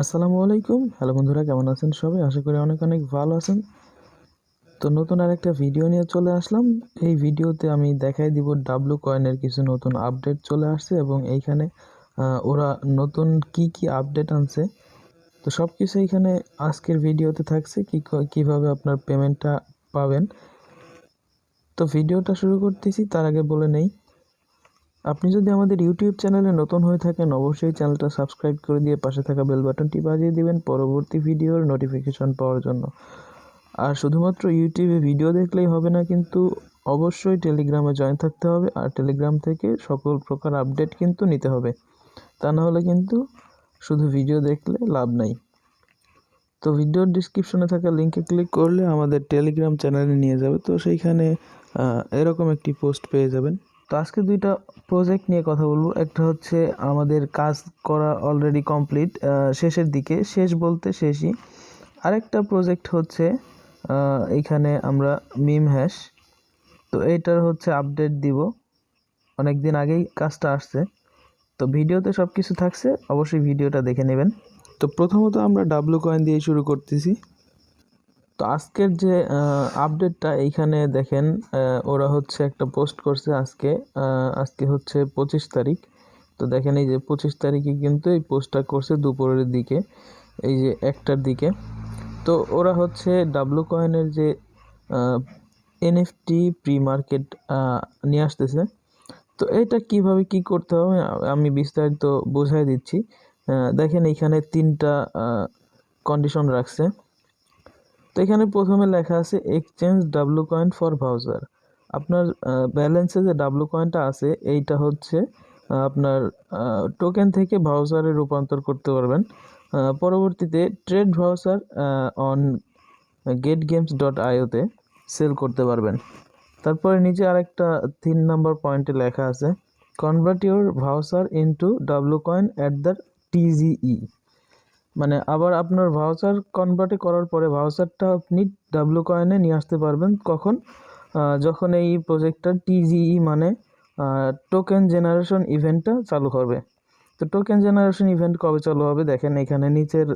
আসসালামু আলাইকুম। হ্যালো বন্ধুরা, কেমন আছেন সবাই? আশা করি অনেক অনেক ভালো আছেন। তো নতুন আর একটা ভিডিও নিয়ে চলে আসলাম। এই ভিডিওতে আমি দেখাই দিব ডাব্লু কয়েনের কিছু নতুন আপডেট চলে আসছে এবং এইখানে ওরা নতুন কি কি আপডেট আনছে। তো সব কিছু এইখানে আজকের ভিডিওতে থাকছে, কি কীভাবে আপনার পেমেন্টটা পাবেন। তো ভিডিওটা শুরু করতেছি, তার আগে বলে নেই আপনি যদি আমাদের ইউটিউব চ্যানেলে নতুন হয়ে থাকেন, অবশ্যই চ্যানেলটা সাবস্ক্রাইব করে দিয়ে পাশে থাকা বেল বাটনটি বাজিয়ে দিবেন পরবর্তী ভিডিওর নোটিফিকেশন পাওয়ার জন্য। আর শুধুমাত্র ইউটিউবে ভিডিও দেখলেই হবে না, কিন্তু অবশ্যই টেলিগ্রামে জয়েন থাকতে হবে, আর টেলিগ্রাম থেকে সকল প্রকার আপডেট কিন্তু নিতে হবে। তা না হলে কিন্তু শুধু ভিডিও দেখলে লাভ নাই। তো ভিডিওর ডিসক্রিপশনে থাকা লিঙ্কে ক্লিক করলে আমাদের টেলিগ্রাম চ্যানেলে নিয়ে যাবে, তো সেইখানে এরকম একটি পোস্ট পেয়ে যাবেন। তো আজকে দুইটা প্রজেক্ট নিয়ে কথা বলব। একটা হচ্ছে আমাদের কাজ করা অলরেডি কমপ্লিট শেষের দিকে শেষ বলতে শেষই। আরেকটা প্রজেক্ট হচ্ছে আহ, এইখানে আমরা মিম হ্যাশ তো এইটার হচ্ছে আপডেট দিব। অনেক দিন আগেই কাজটা আসছে। তো ভিডিওতে সব কিছু থাকছে অবশ্যই ভিডিওটা দেখে নেবেন। তো প্রথমত আমরা ডাব্লু কয়েন দিয়ে শুরু করতেছি। তো আজকের যে আপডেটটা এইখানে দেখেন ওরা হচ্ছে একটা পোস্ট করছে আজকে আজকে হচ্ছে পঁচিশ তারিখ। তো দেখেন এই যে পঁচিশ তারিখে কিন্তু এই পোস্টটা করছে দুপুরের দিকে, এই যে একটার দিকে। তো ওরা হচ্ছে ডাব্লু কয়েনের যে এনএফটি প্রি মার্কেট নিয়ে আসতেছে। তো এটা কীভাবে কি করতে হবে আমি বিস্তারিত বোঝাই দিচ্ছি। দেখেন এখানে তিনটা কন্ডিশন রাখছে। তো এখানে প্রথমে লেখা আছে exchange W coin for voucher আপনার ব্যালেন্সে যে ডাব্লু কয়েনটা আছে, এইটা হচ্ছে আপনার টোকেন থেকে ভাউজারে রূপান্তর করতে পারবেন। পরবর্তীতে trade voucher on gate games dot আইওতে sell করতে পারবেন। তারপরে নিচে আরেকটা তিন নাম্বার পয়েন্টে লেখা আছে convert your voucher into W coin at the TGE মানে আবার আপনার ভাউচার কনভার্টে করার পরে ভাউচারটা আপনি ডাব্লু কয়েনে নিয়ে আসতে পারবেন কখন? যখন এই প্রজেক্টটার টিজিই মানে টোকেন জেনারেশন ইভেন্টটা চালু হবে। তো টোকেন জেনারেশন ইভেন্ট কবে চালু হবে? দেখেন এখানে নিচের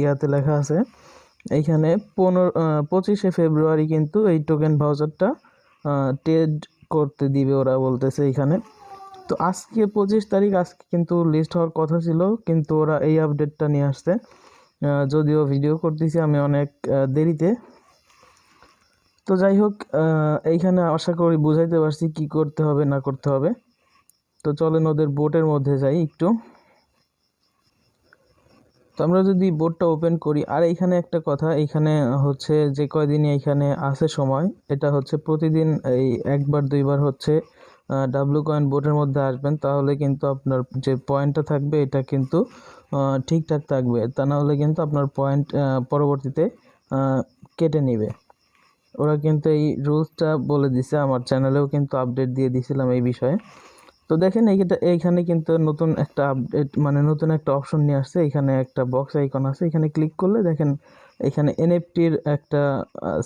ইয়াতে লেখা আছে। এইখানে পনেরো পঁচিশে ফেব্রুয়ারি কিন্তু এই টোকেন ভাউচারটা ট্রেড করতে দিবে ওরা বলতেছে এখানে। তো আজকে পঁচিশ তারিখ, আজকে কিন্তু লিস্ট হওয়ার কথা ছিল, কিন্তু ওরা এই আপডেটটা নিয়ে আসছে। যদিও ভিডিও করতেছি আমি অনেক দেরিতে। তো যাই হোক এইখানে আশা করি বুঝাইতে পারছি কি করতে হবে, না করতে হবে। তো চলেন ওদের বোটের মধ্যে যাই একটু। তো আমরা যদি বোর্ডটা ওপেন করি, আর এইখানে একটা কথা, এইখানে হচ্ছে যে কয়দিনই এইখানে আছে সময়, এটা হচ্ছে প্রতিদিন এই একবার, দুইবার হচ্ছে ডাব্লু কয়েন বোর্ডের মধ্যে আসবেন, তাহলে কিন্তু আপনার যে পয়েন্টটা থাকবে, এটা কিন্তু ঠিকঠাক থাকবে। তা না হলে কিন্তু আপনার পয়েন্ট পরবর্তীতে কেটে নেবে। ওরা কিন্তু এই রুলসটা বলে দিছে, আমার চ্যানেলেও কিন্তু আপডেট দিয়ে দিছিলাম এই বিষয়ে। তো দেখেন এইটা এইখানে কিন্তু নতুন একটা আপডেট মানে নতুন একটা অপশন নিয়ে আসছে। এখানে একটা বক্স আইকন আছে, এখানে ক্লিক করলে দেখেন, এখানে এনএফটির একটা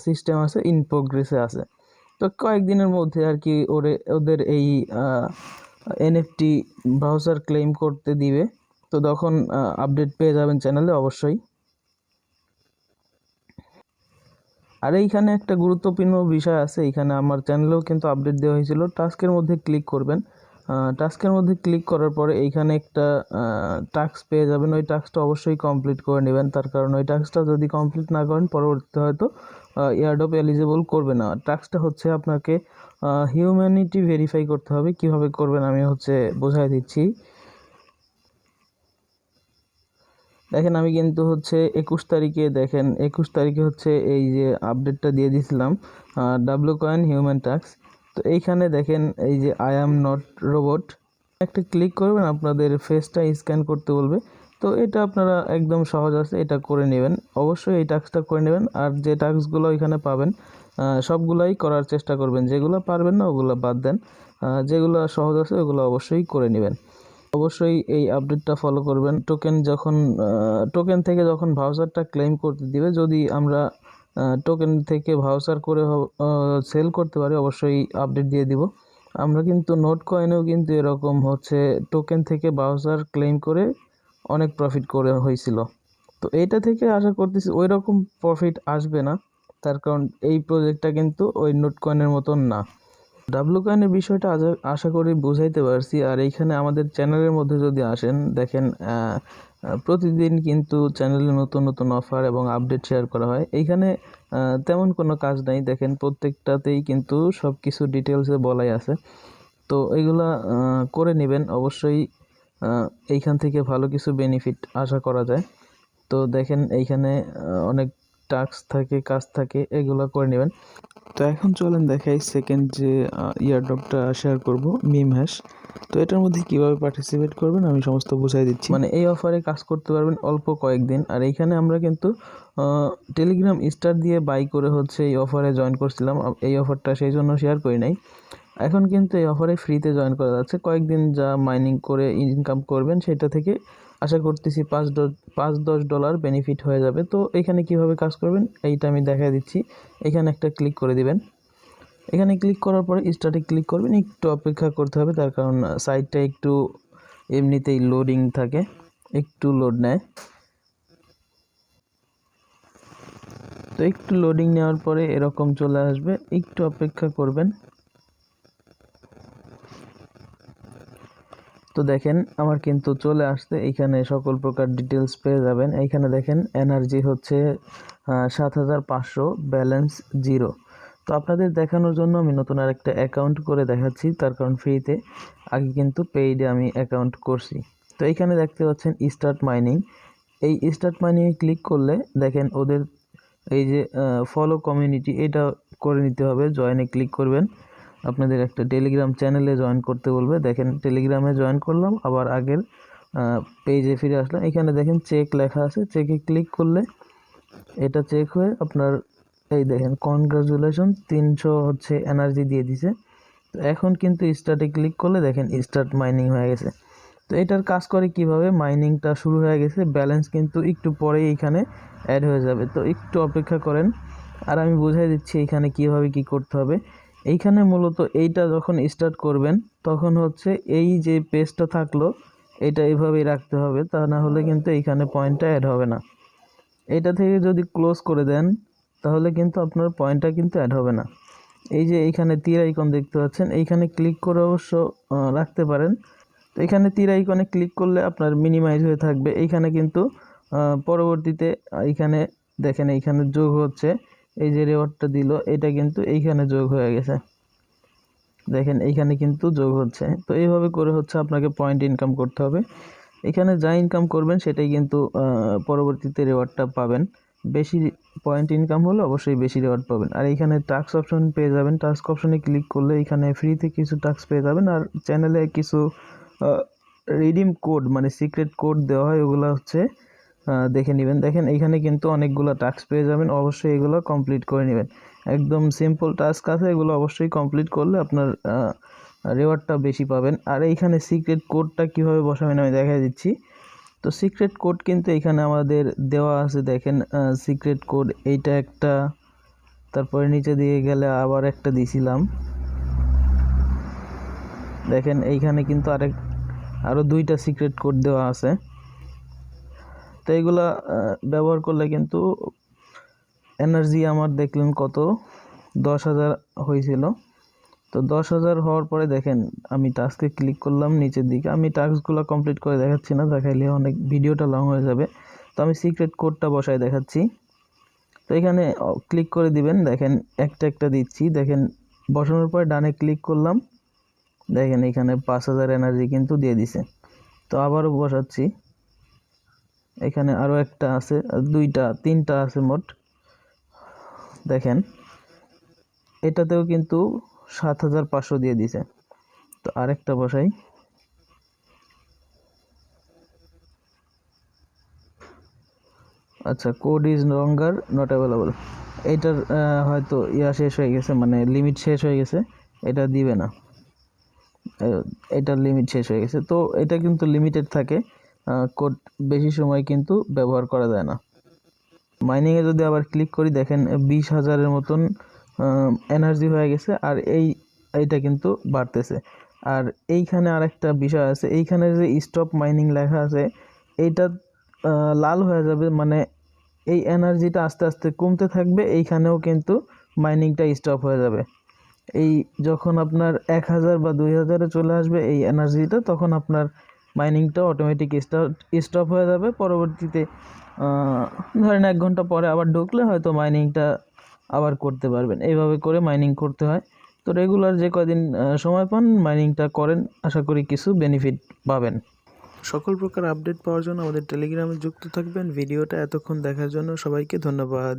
সিস্টেম আছে ইন প্রোগ্রেসে আছে। তো কয়েকদিনের মধ্যে আর কি ওরে, ওদের এই এনএফটি ব্রাউজার ক্লেম করতে দিবে। তো তখন আপডেট পেয়ে যাবেন চ্যানেলে অবশ্যই। আর এইখানে একটা গুরুত্বপূর্ণ বিষয় আছে এখানে আমার চ্যানেলেও কিন্তু আপডেট দেওয়া হয়েছিল। টাস্কের মধ্যে ক্লিক করবেন। টাস্কের মধ্যে ক্লিক করার পরে এইখানে একটা টাস্ক পেয়ে যাবেন। ওই টাস্কটা অবশ্যই কমপ্লিট করে নেবেন। তার কারণ ওই টাস্কটা যদি কমপ্লিট না করেন, পরবর্তীতে হয়তো এয়ারডপ এলিজিবল করবে না। টাস্কটা হচ্ছে আপনাকে হিউম্যানিটি ভেরিফাই করতে হবে। কীভাবে করবেন আমি হচ্ছে বোঝাই দিচ্ছি। দেখেন, আমি কিন্তু হচ্ছে একুশ তারিখে, দেখেন, একুশ তারিখে হচ্ছে এই যে আপডেটটা দিয়ে দিয়েছিলাম ডাব্লু কয়েন হিউম্যান টাক্স তো এইখানে দেখেন এই যে আই অ্যাম নট রোবট একটা ক্লিক করবেন, আপনাদের ফেসটা স্ক্যান করতে বলবে। তো এটা আপনারা একদম সহজ আছে, এটা করে নেবেন। অবশ্যই এই টাস্কটা করে নেবেন, আর যে টাস্কগুলো এখানে পাবেন সবগুলাই করার চেষ্টা করবেন। যেগুলো পারবেন না, ওগুলো বাদ দেন। যেগুলো সহজ আছে, ওগুলো অবশ্যই করে নেবেন। অবশ্যই এই আপডেটটা ফলো করবেন। টোকেন যখন টোকেন থেকে যখন ভাউচারটা ক্লেম করতে দিবে, যদি আমরা টোকেন থেকে ভাউচার করে সেল করতে পারি, অবশ্যই আপডেট দিয়ে দিব। আমরা কিন্তু নোট কয়েনেও কিন্তু এরকম হচ্ছে টোকেন থেকে ভাউচার ক্লেম করে অনেক প্রফিট করে হয়েছিল। তো এইটা থেকে আশা করতেছি ওই রকম প্রফিট আসবে না, তার কারণ এই প্রজেক্টটা কিন্তু ওই নোট কয়েনের মতন না। ডাব্লু কয়েনের বিষয়টা আশা করি বুঝাইতে পারছি, আর এইখানে আমাদের চ্যানেলের মধ্যে যদি আসেন, দেখেন প্রতিদিন কিন্তু চ্যানেলে নতুন নতুন অফার এবং আপডেট শেয়ার করা হয়। এইখানে তেমন কোনো কাজ নাই। দেখেন, প্রত্যেকটাতেই কিন্তু সব কিছু ডিটেলসে বলাই আছে। তো এইগুলা করে নেবেন। অবশ্যই এইখান থেকে ভালো কিছু বেনিফিট আশা করা যায়। তো দেখেন, এইখানে অনেক টাস্ক থাকে, কাজ থাকে, এগুলো করে নেবেন। তো এখন চলেন দেখাই সেকেন্ড যে ইয়ারড্রপটা শেয়ার করব মিম হ্যাশ তো এটার মধ্যে কীভাবে পার্টিসিপেট করবেন আমি সমস্ত বুঝাই দিচ্ছি। মানে এই অফারে কাজ করতে পারবেন অল্প কয়েকদিন। আর এইখানে আমরা কিন্তু টেলিগ্রাম স্টার দিয়ে বাই করে হচ্ছে এই অফারে জয়েন করছিলাম। এই অফারটা সেই জন্য শেয়ার করি নাই। এখন কিন্তু এই অফারে ফ্রিতে জয়েন করা যাচ্ছে। কয়েকদিন যা মাইনিং করে ইনকাম করবেন সেটা থেকে আশা করতেছি পাঁচ পাঁচ দশ ডলার বেনিফিট হয়ে যাবে। তো এখানে কীভাবে কাজ করবেন এইটা আমি দেখা দিচ্ছি। এখানে একটা ক্লিক করে দিবেন। এখানে ক্লিক করার পরে স্টার্টে ক্লিক করবেন। একটু অপেক্ষা করতে হবে, তার কারণ সাইটটা একটু এমনিতেই লোডিং থাকে, একটু লোড নেয়। তো একটু লোডিং নেওয়ার পরে এরকম চলে আসবে। একটু অপেক্ষা করবেন। তো দেখেন, আমার কিন্তু চলে আসছে এইখানে সকল প্রকার ডিটেলস পেয়ে যাবেন। এইখানে দেখেন এনার্জি হচ্ছে সাত হাজার পাঁচশো ব্যালেন্স জিরো তো আপনাদের দেখানোর জন্য আমি নতুন আরেকটা অ্যাকাউন্ট করে দেখাচ্ছি, তার কারণ ফ্রিতে আগে কিন্তু পেইডে আমি অ্যাকাউন্ট করছি। তো এইখানে দেখতে পাচ্ছেন স্টার্ট মাইনিং এই স্টার্ট মাইনিংয়ে ক্লিক করলে দেখেন ওদের এই যে ফলো কমিউনিটি এটা করে নিতে হবে। জয়েনে ক্লিক করবেন। আপনাদের একটা টেলিগ্রাম চ্যানেলে জয়েন করতে বলবে। দেখেন টেলিগ্রামে জয়েন করলাম, আবার আগের পেজে ফিরে আসলাম। এখানে দেখেন চেক লেখা আছে। চেকে ক্লিক করলে এটা চেক হয়ে আপনার, এই দেখেন কনগ্রাচুলেশন তিনশো হচ্ছে এনার্জি দিয়ে দিছে। তো এখন কিন্তু স্টার্টে ক্লিক করলে দেখেন স্টার্ট মাইনিং হয়ে গেছে। তো এটার কাজ করে কীভাবে? মাইনিংটা শুরু হয়ে গেছে। ব্যালেন্স কিন্তু একটু পরেই এখানে অ্যাড হয়ে যাবে। তো একটু অপেক্ষা করেন। আর আমি বুঝাই দিচ্ছি এখানে কীভাবে কি করতে হবে। এইখানে মূলত এইটা যখন স্টার্ট করবেন, তখন হচ্ছে এই যে পেজটা থাকল, এটা এইভাবেই রাখতে হবে, তা না হলে কিন্তু এইখানে পয়েন্টটা অ্যাড হবে না। এটা থেকে যদি ক্লোজ করে দেন, তাহলে কিন্তু আপনার পয়েন্টটা কিন্তু অ্যাড হবে না। এই যে এইখানে তীর আইকন দেখতে পাচ্ছেন, এইখানে ক্লিক করে অবশ্য রাখতে পারেন। তো এখানে তীর আইকনে ক্লিক করলে আপনার মিনিমাইজ হয়ে থাকবে। এইখানে কিন্তু পরবর্তীতে এইখানে দেখেন এইখানে যোগ হচ্ছে। এই যে রেওয়ার্ডটা দিল, এটা কিন্তু এইখানে যোগ হয়ে গেছে। দেখেন, এইখানে কিন্তু যোগ হচ্ছে। তো এইভাবে করে হচ্ছে আপনাকে পয়েন্ট ইনকাম করতে হবে। এখানে যা ইনকাম করবেন, সেটাই কিন্তু পরবর্তীতে রেওয়ার্ডটা পাবেন। বেশি পয়েন্ট ইনকাম হলে অবশ্যই বেশি রেওয়ার্ড পাবেন। আর এইখানে টাস্ক অপশন পেয়ে যাবেন। টাস্ক অপশনে ক্লিক করলে এখানে ফ্রিতে কিছু টাস্ক পেয়ে যাবেন। আর চ্যানেলে কিছু রিডিম কোড মানে সিক্রেট কোড দেওয়া হয়, ওগুলো হচ্ছে দেখে নেবেন। দেখেন, এইখানে কিন্তু অনেকগুলো টাস্ক পেয়ে যাবেন। অবশ্যই এগুলো কমপ্লিট করে নেবেন। একদম সিম্পল টাস্ক আছে, এগুলো অবশ্যই কমপ্লিট করলে আপনার রেওয়ার্ডটা বেশি পাবেন। আর এইখানে সিক্রেট কোডটা কীভাবে বসাবেন আমি দেখাই দিচ্ছি। তো সিক্রেট কোড কিন্তু এখানে আমাদের দেওয়া আছে, দেখেন সিক্রেট কোড এইটা একটা, তারপরে নিচে দিয়ে গেলে আবার একটা দিছিলাম। দেখেন, এইখানে কিন্তু আরেক আরও দুইটা সিক্রেট কোড দেওয়া আছে। এইগুলা ব্যবহার করলে কিন্তু এনার্জি আমার দেখলেন কত? দশ হাজার হয়েছিল। তো দশ হাজার হওয়ার পরে দেখেন, আমি টাস্কে ক্লিক করলাম নিচের দিকে। আমি টাস্কগুলো কমপ্লিট করে দেখাচ্ছি না, দেখাইলে অনেক ভিডিওটা লং হয়ে যাবে। তো আমি সিক্রেট কোডটা বসায় দেখাচ্ছি। তো এখানে ক্লিক করে দিবেন। দেখেন, একটা একটা দিচ্ছি। দেখেন, বসানোর পরে ডানে ক্লিক করলাম। দেখেন, এখানে পাঁচ হাজার এনার্জি কিন্তু দিয়ে দিছে। তো আবারও বসাচ্ছি। এখানে আরও একটা আছে দুইটা তিনটা আছে মোট। দেখেন এটাতেও কিন্তু সাত হাজার পাঁচশো দিয়ে দিছে। তো আরেকটা বসাই। আচ্ছা code is longer not available এইটার আহ, হয়তো ইয়া শেষ হয়ে গেছে মানে লিমিট শেষ হয়ে গেছে এটা দিবে না। এটার লিমিট শেষ হয়ে গেছে। তো এটা কিন্তু লিমিটেড থাকে। কোড বেশি সময় কিন্তু ব্যবহার করা যায় না। মাইনিংয়ে যদি আবার ক্লিক করি, দেখেন বিশ হাজারের মতন এনার্জি হয়ে গেছে আর এই, এইটা কিন্তু বাড়তেছে। আর এইখানে আরেকটা বিষয় আছে, এইখানে যে স্টপ মাইনিং লেখা আছে, এইটা লাল হয়ে যাবে মানে এই এনার্জিটা আস্তে আস্তে কমতে থাকবে, এইখানেও কিন্তু মাইনিংটা স্টপ হয়ে যাবে। এই যখন আপনার এক হাজার বা দুই হাজারে চলে আসবে এই এনার্জিটা তখন আপনার মাইনিংটা অটোমেটিক স্টার্ট স্টপ হয়ে যাবে। পরবর্তীতে ধরেন এক ঘণ্টা পরে আবার ঢুকলে হয়তো মাইনিংটা আবার করতে পারবেন। এইভাবে করে মাইনিং করতে হয়। তো রেগুলার যে কদিন সময় পান মাইনিংটা করেন। আশা করি কিছু বেনিফিট পাবেন। সকল প্রকার আপডেট পাওয়ার জন্য আমাদের টেলিগ্রামে যুক্ত থাকবেন। ভিডিওটা এতক্ষণ দেখার জন্য সবাইকে ধন্যবাদ।